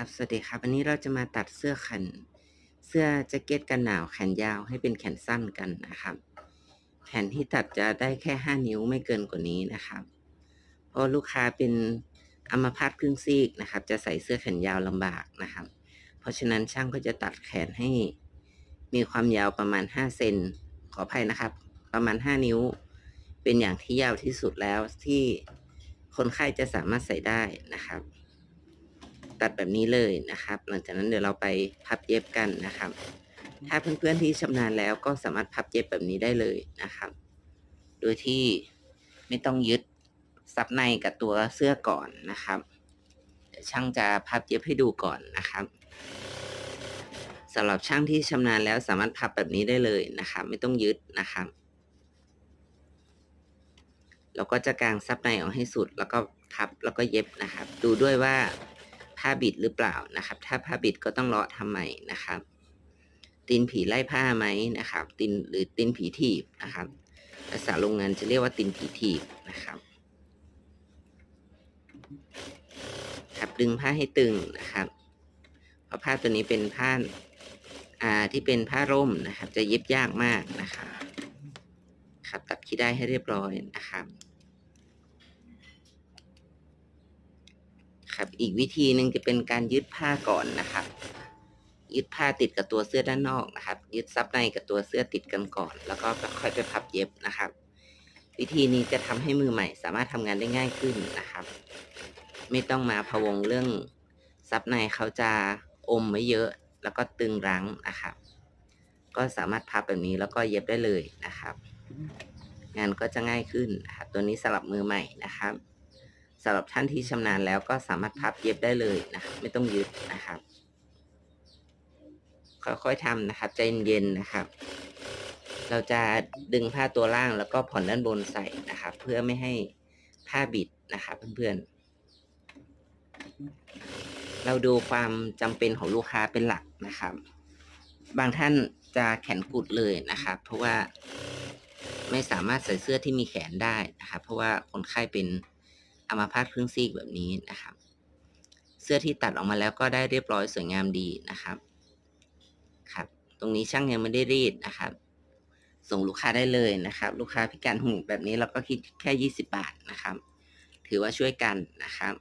ครับสวัสดีครับวันนี้เราจะมาตัดเสื้อแขนเสื้อแจ็คเก็ตกันหนาวแขนยาวให้เป็นแขนสั้นกันนะครับ แขนที่ตัดจะได้แค่5นิ้วไม่เกินกว่านี้นะครับ เพราะลูกค้าเป็นอัมพาตครึ่งซีกนะครับ จะใส่เสื้อแขนยาวลำบากนะครับ เพราะฉะนั้นช่างก็จะตัดแขนให้ มีความยาวประมาณ5เซนขออภัยนะครับ ประมาณ5นิ้ว เป็นอย่างที่ยาวที่สุดแล้วที่คนไข้จะสามารถใส่ได้นะครับ ตัดแบบนี้เลยนะครับ หลังจากนั้นเดี๋ยวเราไปพับเย็บกันนะครับ ถ้าเพื่อนๆที่ชำนาญแล้วก็สามารถพับเย็บแบบนี้ได้เลยนะครับ โดยที่ไม่ต้องยึดซับในกับตัวเสื้อก่อนนะครับเดี๋ยวช่างจะพับเย็บให้ดูก่อนนะครับสำหรับช่างที่ชำนาญแล้วสามารถพับแบบนี้ได้เลยนะครับ ไม่ต้องยึดนะครับเราก็จะกางซับในออกให้สุด แล้วก็พับแล้วก็เย็บนะครับ ดูด้วยว่า ผ้าบิดหรือเปล่านะครับ ถ้าผ้าบิดก็ต้องเลาะทำใหม่นะครับ ตีนผีไล่ผ้าไหมนะครับ ตีนหรือตีนผีถีบนะครับ ภาษาโรงงานจะเรียกว่าตีนผีถีบนะครับครับดึงผ้าให้ตึงนะครับ เพราะผ้าตัวนี้เป็นผ้าอ่าที่เป็นผ้าร่มนะครับ จะเย็บยากมากนะครับ ครับตัดขี้ได้ให้เรียบร้อยนะครับ ครับ อีกวิธีหนึ่งจะเป็นการยึดผ้าก่อนนะครับ ยึดผ้าติดกับตัวเสื้อด้านนอกนะครับ ยึดซับในกับตัวเสื้อติดกันก่อน แล้วก็ค่อยไปพับเย็บนะครับ วิธีนี้จะทำให้มือใหม่สามารถทำงานได้ง่ายขึ้นนะครับ ไม่ต้องมาพะวงเรื่องซับในเขาจะอมไว้เยอะ แล้วก็ตึงรั้งนะครับ ก็สามารถพับแบบนี้แล้วก็เย็บได้เลยนะครับ งานก็จะง่ายขึ้นนะครับตัวนี้สำหรับมือใหม่นะครับ สำหรับท่านที่ชำนาญแล้วก็สามารถพับเย็บได้เลยนะครับไม่ต้องยึดนะครับ ค่อยๆทำนะครับ ใจเย็นๆนะครับ เราจะดึงผ้าตัวล่างแล้วก็ผ่อนด้านบนใส่นะครับ เพื่อไม่ให้ผ้าบิดนะครับเพื่อนๆ เราดูความจำเป็นของลูกค้าเป็นหลักนะครับ บางท่านจะแขนกุดเลยนะครับ เพราะว่าไม่สามารถใส่เสื้อที่มีแขนได้นะครับ เพราะว่าคนไข้เป็น อามาพาดครึ่งซีกแบบนี้นะครับ เสื้อที่ตัดออกมาแล้วก็ได้เรียบร้อยสวยงามดีนะครับครับ ตรงนี้ช่างยังไม่ได้รีดนะครับ ส่งลูกค้าได้เลยนะครับ ลูกค้าพิการหูแบบนี้เราก็คิดแค่ 20 บาทนะครับ ถือว่าช่วยกันนะครับ